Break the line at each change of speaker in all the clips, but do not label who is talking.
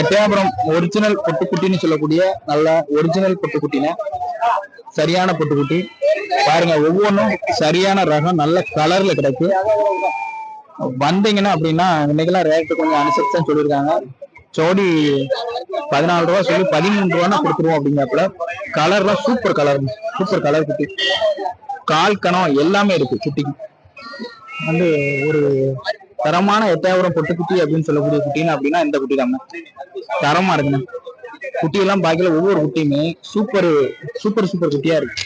Ettayapuram original பொட்டுக்குட்டின்னு சொல்லக்கூடிய நல்ல original பொட்டுக்குட்டின சரியான பொட்டுக்குட்டி. பாருங்க ஒவ்வொன்றும் சரியான ரகம் நல்ல கலர்ல கிடைக்கு. வந்தீங்கன்னா அப்படின்னா இன்னைக்கெல்லாம் ரேட்டு கொஞ்சம் அனுசரிச்சு தான் சொல்லியிருக்காங்க. ஜோடி பதினாலு ரூபா சொல்லி பதிமூணு ரூபான்னா கொடுத்துருவோம் அப்படிங்கிறப்பல. கலர்லாம் சூப்பர் கலர் சூப்பர் கலர் குட்டி. கால் கணம் எல்லாமே இருக்கு குட்டிக்கு. வந்து ஒரு தரமான எட்டாயிரம் பொட்டுக்குட்டி அப்படின்னு சொல்லக்கூடிய குட்டின்னு அப்படின்னா இந்த குட்டி தான் தரமா இருக்குண்ணா குட்டி எல்லாம் பாக்கல ஒவ்வொரு குட்டியுமே சூப்பர் சூப்பர் சூப்பர் குட்டியா இருக்கு.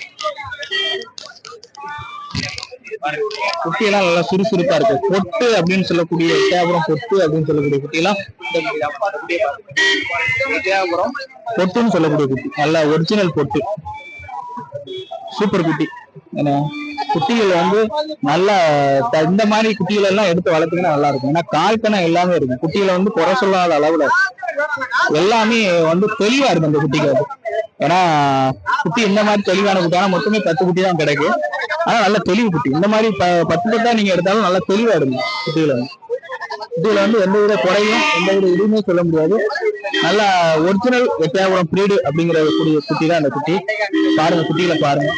குட்டி எல்லாம் நல்லா சுறுசுறுப்பா இருக்கு. பொட்டு அப்படின்னு சொல்லக்கூடிய எட்டாயிரம் பொட்டு அப்படின்னு சொல்லக்கூடிய குட்டி எல்லாம் பொட்டுன்னு சொல்லக்கூடிய குட்டி. நல்ல ஒரிஜினல் பொட்டு. சூப்பர் குட்டி. என்ன? குட்டிகள் வந்து நல்லா த- இந்த மாதிரி குட்டிகள் எல்லாம் எடுத்து வளர்த்தீங்கன்னா நல்லா இருக்கும் ஏன்னா கால்கணம் எல்லாமே இருக்கும். குட்டிகளை வந்து குறை சொல்லாத அளவுல எல்லாமே வந்து தெளிவா இருக்கும் அந்த குட்டிக்கு அது ஏன்னா குட்டி இந்த மாதிரி தெளிவான குட்டி ஆனா மொத்தமே பத்து குட்டி தான் கிடைக்கும் ஆனா நல்ல தெளிவு குட்டி. இந்த மாதிரி ப- பத்து பத்தா நீங்க எடுத்தாலும் நல்லா தெளிவா இருக்கும் குட்டிகளை. வந்து இதுல வந்து எந்த வித குறையும் எந்த வித இதுவுமே சொல்ல முடியாது. நல்ல ஒரிஜினல் எட்டயபுரம் பிரீடு அப்படிங்கிற கூடிய குட்டி தான் அந்த குட்டி. பாருங்க குட்டிகளை பாருங்க.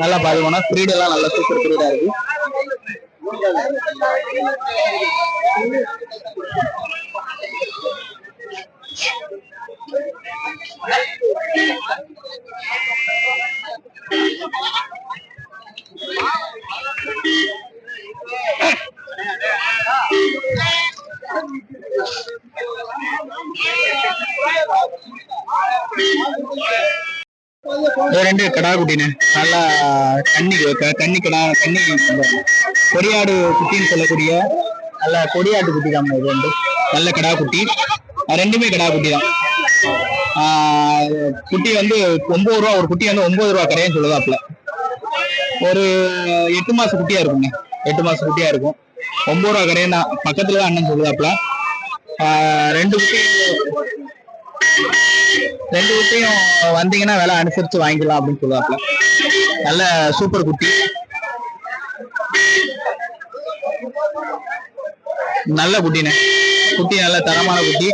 நல்லா பாத்துக்கணும் பிரீடு எல்லாம் நல்லா சூப்பர் பிரீடா இருக்கு Thank you. ரெண்டு கடா குட்டினே. நல்லா கன்னி க- கன்னி கடா கன்னி கொடியாடு குட்டின்னு சொல்லக்கூடிய நல்ல கொடியாட்டு குட்டி தான் இது வந்து. நல்ல கடா குட்டி. ரெண்டுமே கடா குட்டி தான். குட்டி வந்து ஒன்பது ரூபா ஒரு குட்டி வந்து ஒன்பது ரூபா கரையன்னு சொல்லுதாப்புல ஒரு எட்டு மாச குட்டியா இருக்குங்க எட்டு மாச குட்டியா இருக்கும். ஒன்பது ரூபா கரையன் பக்கத்துல தான் அண்ணன் சொல்லுதாப்புல ரெண்டு குட்டி ரெண்டு குட்டியும் வந்தீங்கன்னா விலை அனுசரிச்சு வாங்கிக்கலாம் அப்படின்னு சொல்லுவாப்ல. நல்ல சூப்பர் குட்டி. நல்ல குட்டினே குட்டி நல்ல தரமான குட்டி.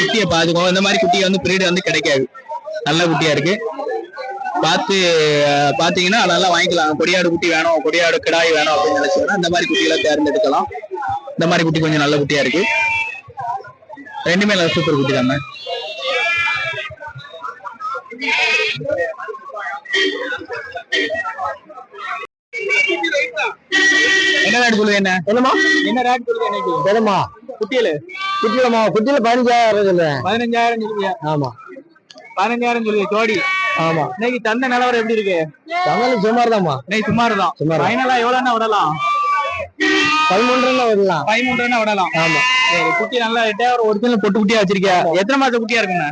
குட்டியை பாத்துக்கோ இந்த மாதிரி குட்டி வந்து பிரீடு வந்து கிடைக்காது. நல்ல குட்டியா இருக்கு. பார்த்து பார்த்தீங்கன்னா பாத்தீங்கன்னா நல்லா வாங்கிக்கலாம். கொடியாடு குட்டி வேணும். கொடியாடு கிடாய் வேணும் அப்படின்னு நினைச்சீங்கன்னா இந்த மாதிரி குட்டிகளை தேர்ந்தெடுக்கலாம். இந்த மாதிரி குட்டி கொஞ்சம் நல்ல குட்டியா இருக்கு. ரெண்டுமே நல்ல சூப்பர் குட்டி தானே. என்ன ரேட் சொல்லுங்க என்ன?
என்னமா
என்ன ரேட்
என்னமா
குட்டியில.
குட்டியிலமா குட்டியில பதினஞ்சாயிரம் சொல்லுவேன்
பதினஞ்சாயிரம்
ஆமா.
பதினஞ்சாயிரம் சொல்லுங்க ஜோடி.
ஆமா.
இன்னைக்கு தந்த நிலவரம் எப்படி இருக்கு?
தமிழ் சுமார் தான்மா
இன்னைக்கு சுமார் தான்
சுமார்.
ஃபைனலா எவ்வளவுன்னா விடலாம்?
பதிமூன்றுல விடலாம்.
பதிமூன்றுனா விடலாம்.
ஆமா.
சரி குட்டி நல்லா ஒரு ஒரிஜினல் பொட்டு குட்டியா வச்சிருக்கியா? எத்தனை மாசம் குட்டியா இருக்குண்ணா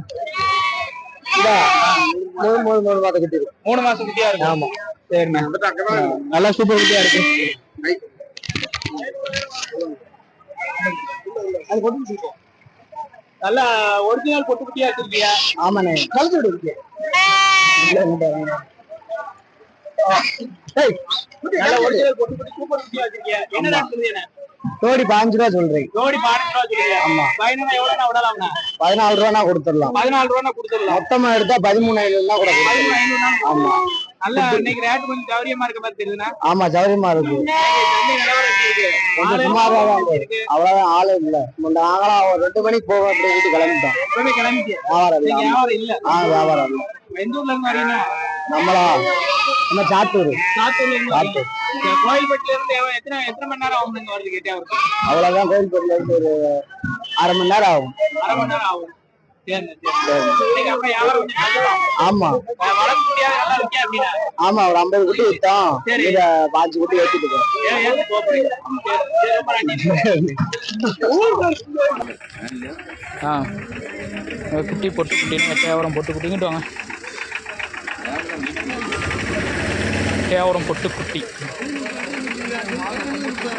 மூணு மூணு மூணு மாத குட்டி இருக்கு.
மூணு மாசம் குட்டியா இருக்கு?
ஆமா.
சரிண்ணா. நல்லா சூப்பர் குட்டியா இருக்கு. நல்லா ஒரிஜினல் பொட்டு குட்டியா வச்சிருக்கியா?
ஆமாண்ணே. கழுத்து விடு
நல்ல. ஒரிஜினல் பொட்டு குட்டி சூப்பர் குட்டியா வச்சிருக்கியா? என்ன
ஜோடி பாஞ்சு ரூபா சொல்றேன்
ஜோடி பதினஞ்சு ரூபா சொல்லுங்க
ஆமா.
எவ்வளவுனா விடலாம்ண்ணா?
பதினாலு ரூபா கொடுத்துடலாம்.
பதினாலு ரூபா கொடுத்துடலாம்.
மொத்தமா எடுத்தா பதிமூணு கூட கொடுக்கலாம்.
பதிமூணு ஐநூறுனா
ஆமா.
நல்லா இன்னைக்கு ரேட் கொஞ்சம் சௌரியமா இருக்க மாதிரி தெரியுதுண்ணா.
ஆமா சௌரியமா இருக்கு? கொஞ்சம் சுமாரா தான் இருக்கு. அவ்வளவுதான் ஆளு இல்ல. முன்ன நாங்களாம் ஒரு ரெண்டு மணிக்கு போவோம் அப்படி வீட்டு கிளம்பிட்டோம்.
இப்பவே கிளம்பிட்டியா?
வியாபாரம் இல்ல.
வியாபாரம் இல்ல.
ஆ வியாபாரம் இல்ல.
எந்த ஊர்ல இருந்து வரீங்க?
நம்மளா நம்ம சாத்தூர். சாத்தூர்.
சரி, கோயில்பட்டில இருந்து எத்தனை எத்தனை மணி நேரம் ஆகும் இங்க வரது கேட்டா
அவ்வளவுதான் கோயில்பட்டில இருந்து ஒரு அரை மணி நேரம் ஆகும்.
அரை மணி நேரம் ஆகும்.
ஆமா. ஆமா ஒரு ஐம்பது குட்டி வித்தோம். இத பாஞ்சு குட்டி ஏத்திட்டு.
ஆ. குட்டி பொட்டு குட்டின்னு தேவரம் பொட்டு குட்டிங்கிட்டு வாங்க. தேவரம் பொட்டு குட்டி.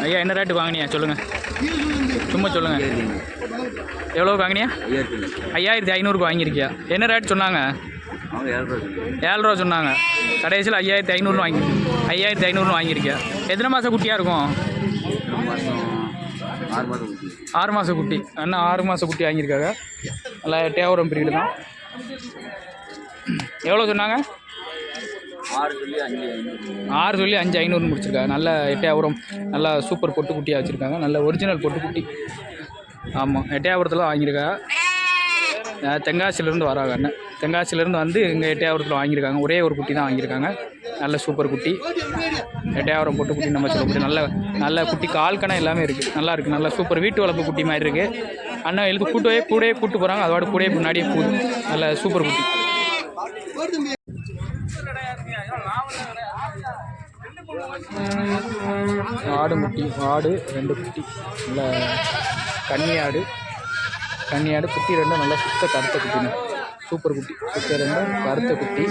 ஐயா என்ன ரேட்டு வாங்கினியா சொல்லுங்க.
சும்மா சொல்லுங்கள் எவ்வளோக்கு வாங்கினியா?
ஐயாயிரத்தி
ஐநூறுக்கு வாங்கியிருக்கியா. என்ன ரேட் சொன்னாங்க?
ஏழ்ரூவா ஏழு ரூபா சொன்னாங்க.
கடைசியில் ஐயாயிரத்தி ஐநூறுனு வாங்கி ஐயாயிரத்தி ஐநூறுனு வாங்கியிருக்கியா. எத்தனை மாதம் குட்டியாக இருக்கும்?
ஆறு மாதம் குட்டி.
ஆறு மாத குட்டி அண்ணா ஆறு மாத குட்டி வாங்கியிருக்காங்க. நல்லா டேவரம் பீரியடு தான். எவ்வளோ சொன்னாங்க?
ஆறு சொல்லி அஞ்சு
ஆறு அஞ்சு ஐநூறுன்னு முடிச்சிருக்காங்க. நல்ல எட்டையாபுரம் நல்லா சூப்பர் பொட்டு குட்டியாக வச்சுருக்காங்க. நல்ல ஒரிஜினல் பொட்டுக்குட்டி ஆமாம் எட்டையாபுரத்தில் வாங்கியிருக்காங்க. தென்காசியிலேருந்து வராங்க அண்ணன். தென்காசியிலேருந்து வந்து இங்கே எட்டையாபுரத்தில் வாங்கியிருக்காங்க. ஒரே ஒரு குட்டி தான் வாங்கியிருக்காங்க. நல்ல சூப்பர் குட்டி. எட்டையாபுரம் பொட்டு குட்டி நம்ம சொல்லக்கூடிய நல்ல நல்ல குட்டி கால்கணம் எல்லாமே இருக்குது நல்லா இருக்குது நல்ல சூப்பர் வீட்டு வளர்ப்பு குட்டி மாதிரி இருக்குது அண்ணன் எழுது கூட்டவே கூடவே கூட்டு போகிறாங்க அதோட கூடவே முன்னாடியே போகுது நல்ல சூப்பர் குட்டி. ஆடு முட்டி ஆடு ரெண்டு குட்டி. நல்ல கன்னியாடு. ஆடு ஆடு குட்டி ரெண்டும் நல்லா சுத்த கருத்த குட்டிங்க. சூப்பர் குட்டி. சுத்த ரெண்டும் கருத்த குட்டி.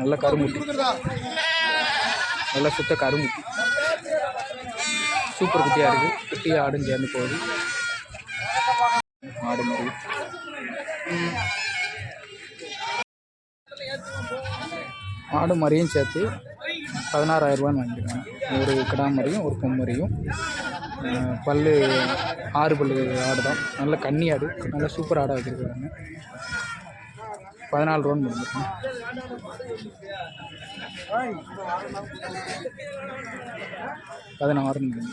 நல்ல கருமுட்டி. நல்லா சுத்த கருமுட்டி. சூப்பர் குட்டியாக இருக்குது குட்டி ஆடும் சேர்ந்து போகுது. ஆடு மாதிரி ஆடு மாதிரியும் சேர்த்து பதினாறாயிரரூபான்னு வாங்கியிருக்காங்க. ஒரு கிடா மாதிரியும் ஒரு பொம்மரியும் பல்லு ஆறு பல்லு ஆடு தான் நல்ல கன்னி ஆடு நல்ல சூப்பர் ஆடாக வச்சுருக்காங்க. பதினாலு ரூபான்னு முடிஞ்சிருக்கேன் பதினாறுன்னு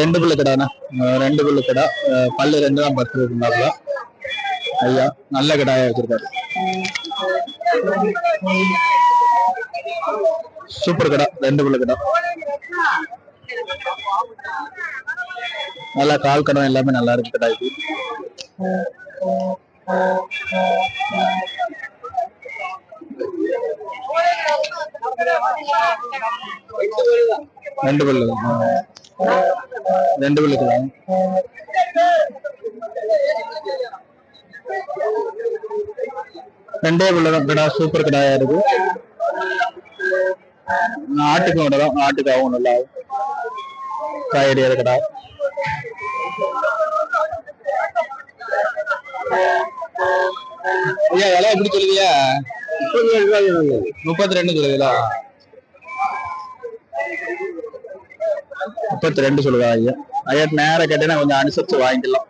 ரெண்டு புள்ள கடாண்ணா. ரெண்டு புல்லு கடா. பல்லு ரெண்டு தான் பத்து இருந்தாப்ல ஐயா நல்ல கடாயா வச்சிருக்காரு. சூப்பர் கடா ரெண்டு புள்ள கடா. நல்லா கால் கடம் எல்லாமே நல்லா இருக்கு கடா. இது ரெண்டு பல்லு ரெண்டு பல்லு கடா ரெண்டே பல்லு தான். கடா சூப்பர் கடாயா இருக்கு. ஆட்டுக்கு மட்டும்தான் ஆட்டுக்கு ஆகும் நல்லா காய்கறி கடா. ஐயா விலை எப்படி சொல்லுவியா முப்பத்தி ரெண்டு சொல்லுவீங்களா முப்பத்தி ரெண்டு சொல்லுவா ஐயா ஐயா நேரம் கேட்டீங்கன்னா கொஞ்சம் அனுசரிச்சு வாங்கிக்கலாம்.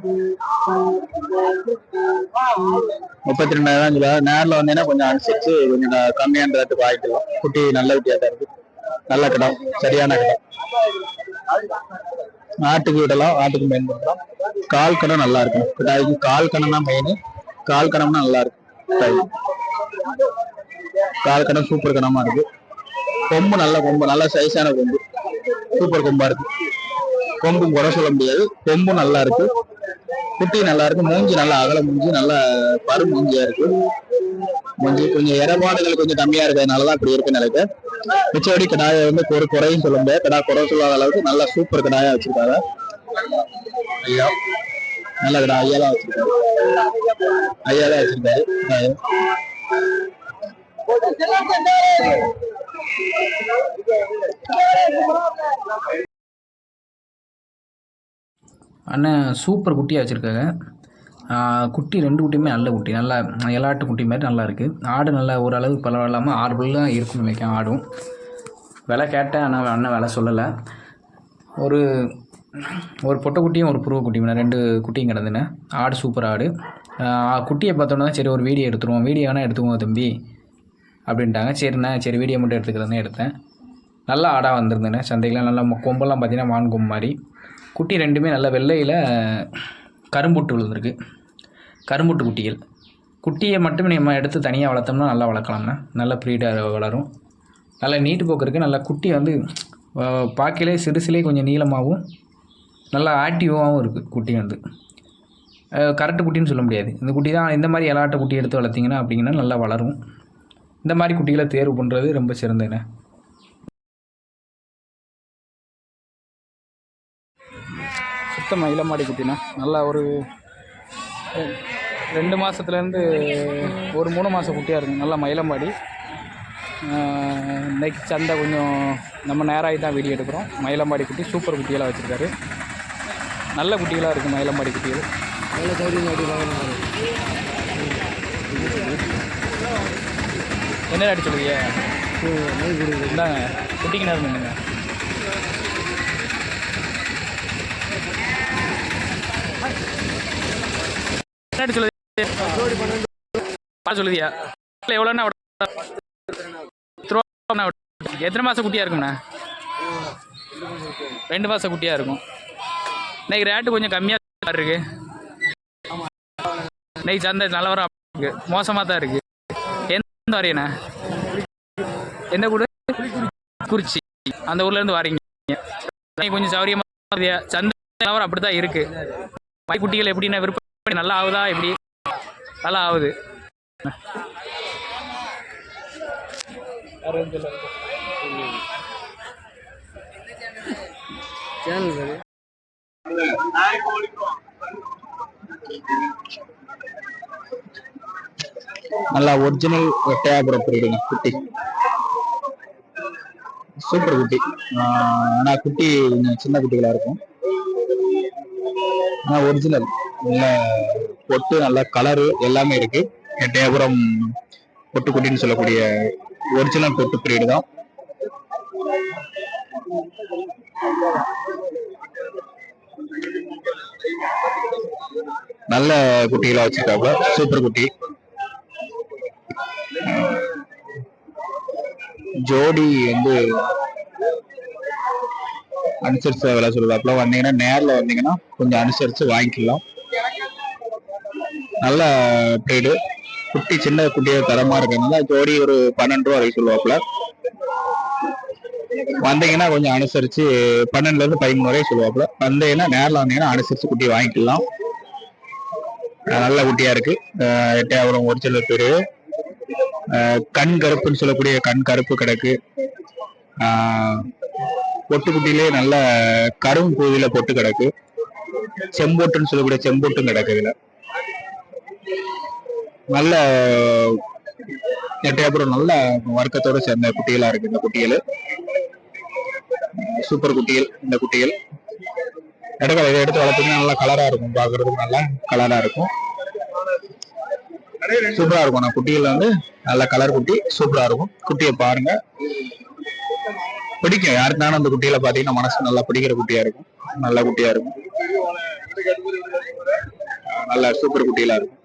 முப்பத்தி ரெண்டாயிரம் சொல்லுவா நேரில் வந்தீங்கன்னா கொஞ்சம் அனுசரிச்சு கொஞ்சம் கம்மியான ரேட்டுக்கு வாங்கிக்கலாம். குட்டி நல்ல குட்டியா தான் இருக்கு. நல்ல கடம் சரியான கடம். ஆட்டுக்கு விடலாம் ஆட்டுக்கு பயன்படுத்தலாம் கால் கணம் நல்லா இருக்கும் கிட்டாய்க்கு கால் கணம் தான் மெயின் கால் கணம்னா நல்லா இருக்கும். கால் கணம் சூப்பர் கணமா இருக்கு. கொம்பு நல்ல கொம்பு நல்ல சைஸான கொம்பு. சூப்பர் கொம்பா இருக்கு. கொம்பும் குறை சொல்ல முடியாது. கொம்பும் நல்லா இருக்கு. குட்டி நல்லா இருக்கு. மூஞ்சி நல்லா அகல மூஞ்சி நல்லா பரு மூஞ்சியா இருக்கு. மூஞ்சி கொஞ்சம் இடபாடுகள் கொஞ்சம் கம்மியா இருக்கிறதுனாலதான் இப்படி இருக்கு நிலைக்கு மிச்சபடி கடாயை வந்து ஒரு குறையும் சொல்ல முடியாது. கடா குறை சொல்லாத அளவுக்கு நல்லா சூப்பர் கடாயா வச்சிருக்காங்க. ஐயா. நல்ல கடா ஐயா தான் வச்சிருக்காரு. ஐயா தான் வச்சிருக்காரு.
அண்ணன் சூப்பர் குட்டியாக வச்சுருக்காங்க. குட்டி ரெண்டு குட்டியுமே நல்ல குட்டி. நல்லா எல்லாட்டு குட்டி மாதிரி நல்லா இருக்குது ஆடு நல்லா ஓரளவு பரவாயில்லாமல் ஆறு புல்லு தான் இருக்கும்னு நினைக்கிறேன் ஆடும். விலை கேட்டேன் ஆனால் அண்ணன் விலை சொல்லலை. ஒரு ஒரு பொட்டை குட்டியும் ஒரு புருவ குட்டியும் ரெண்டு குட்டியும் கிடந்துண்ணே. ஆடு சூப்பர் ஆடு. குட்டியை பார்த்தோன்னா சரி ஒரு வீடியோ எடுத்துருவோம். வீடியோ வேணால் எடுத்துக்குவோம் தம்பி. அப்படின்ட்டாங்க. சரிண்ணே சரி வீடியோ மட்டும் எடுத்துக்கிறதுனே எடுத்தேன். நல்லா ஆடாக வந்திருந்தேண்ணே. சந்தையில் நல்லா கொம்பெல்லாம் பார்த்தீங்கன்னா மான் கொம்பு மாதிரி. குட்டி ரெண்டுமே நல்ல வெள்ளையில் கரும்புட்டு விழுந்திருக்கு. கரும்புட்டு குட்டிகள். குட்டியை மட்டுமே நம்ம எடுத்து தனியாக வளர்த்தோம்னா நல்லா வளர்க்கலாம்ண்ணா. நல்ல ப்ரீடாக வளரும். நல்ல நீட்டு போக்கு இருக்குது நல்லா குட்டி வந்து பார்க்கலே சிறுசிலே கொஞ்சம் நீளமாகவும் நல்லா ஆக்டிவாகவும் இருக்குது குட்டி வந்து. கரெக்டு குட்டின்னு சொல்ல முடியாது. இந்த குட்டி தான் இந்த மாதிரி இலாட்ட குட்டி எடுத்து வளர்த்திங்கன்னா அப்படிங்கன்னா நல்லா வளரும். இந்த மாதிரி குட்டிகளை தேர்வு பண்ணுறது ரொம்ப சிறந்ததுண்ணே சுத்தமாக இளமாடி குட்டினா நல்லா ஒரு ரெண்டு மாதத்துலேருந்து ஒரு மூணு மாதம் குட்டியாக இருக்கும் நல்லா மயிலம்பாடி ஆஹ் சந்தை கொஞ்சம் நம்ம நேராகி தான் வீடியோ எடுக்கிறோம். மயிலம்பாடி குட்டி சூப்பர் குட்டிகளாக வச்சுருக்காரு. நல்ல குட்டிகளாக இருக்குது மயிலம்பாடி குட்டிகள். என்ன அடி சொல்லுவீங்க இந்தாங்க குட்டிக்கு நேரம் நின்னுங்க என்ன சொல்லுது சொல்லுதியா எவ்வளோண்ணா எத்தனை மாதம் குட்டியாக இருக்கும்ண்ணா? ரெண்டு மாதம் குட்டியாக இருக்கும். இன்னைக்கு ரேட்டு கொஞ்சம் கம்மியாக இருக்கு. இன்னைக்கு சந்தை நிலவரம் இருக்கு மோசமாக தான் இருக்கு. எந்த வரையண்ணா எந்த குறிச்சி. அந்த ஊர்லேருந்து வரீங்க. இன்னைக்கு கொஞ்சம் சௌரியமாக சந்தை நிலவரம் அப்படி தான் இருக்கு. குட்டிகள் எப்படின்னா விற்பனை நல்லா ஆகுதா? எப்படி? நல்லா ஆகுது.
நல்லா ஒரிஜினல் தேவைப்பட புரியுதுங்க குட்டி. சூப்பர் குட்டி. ஆனா குட்டி கொஞ்சம் சின்ன குட்டிகளா இருக்கும். ஆனா ஒரிஜினல் நல்ல பொட்டு நல்ல கலரு எல்லாமே இருக்கு. எட்டயபுரம் பொட்டு குட்டின்னு சொல்லக்கூடிய ஒரிஜினல் பொட்டு பிரீடு தான். நல்ல குட்டிகளா வச்சிருக்காப்புல சூப்பர் குட்டி. ஜோடி வந்து அனுசரிச்சு விலை சொல்லுவாப்புல வந்தீங்கன்னா நேர்ல வந்தீங்கன்னா கொஞ்சம் அனுசரிச்சு வாங்கிக்கலாம். நல்ல ப்ரீடு குட்டி சின்ன குட்டியோட தரமா இருக்கிறதுனால ஜோடி ஒரு பன்னெண்டு ரூபா வரைக்கும் சொல்லுவாப்புல. வந்தீங்கன்னா கொஞ்சம் அனுசரிச்சு பன்னெண்டுல இருந்து பதிமூணு வரைக்கும் சொல்லுவாப்புல. வந்தீங்கன்னா நேர்ல வந்தீங்கன்னா அனுசரிச்சு குட்டி வாங்கிக்கலாம். நல்ல குட்டியா இருக்கு. அஹ் எட்டயபுரம் ஒரிஜினல் பேரு கண் கருப்புன்னு சொல்லக்கூடிய கண் கருப்பு கிடக்கு. பொட்டுக்குட்டியிலே நல்ல கரும் பூவில பொட்டு கிடக்கு. செம்பொட்டுன்னு சொல்லக்கூடிய செம்பொட்டும் கிடக்கு இதுல. நல்ல எட்டையாபுரம் நல்ல வர்க்கத்தோட சேர்ந்த குட்டிகளா இருக்கு இந்த குட்டிகள். சூப்பர் குட்டிகள் இந்த குட்டிகள். இடத்துல இதை எடுத்து வளர்த்தீங்கன்னா நல்லா கலரா இருக்கும். பாக்குறதுக்கு நல்லா கலரா இருக்கும். சூப்பரா இருக்கும். நான் குட்டியில வந்து நல்ல கலர் குட்டி சூப்பரா இருக்கும். குட்டியை பாருங்க. பிடிக்கும். யாருக்குனாலும் அந்த குட்டியில பாத்தீங்கன்னா மனசு நல்லா பிடிக்கிற குட்டியா இருக்கும். நல்ல குட்டியா இருக்கும். நல்ல சூப்பர் குட்டியெல்லாம் இருக்கும்.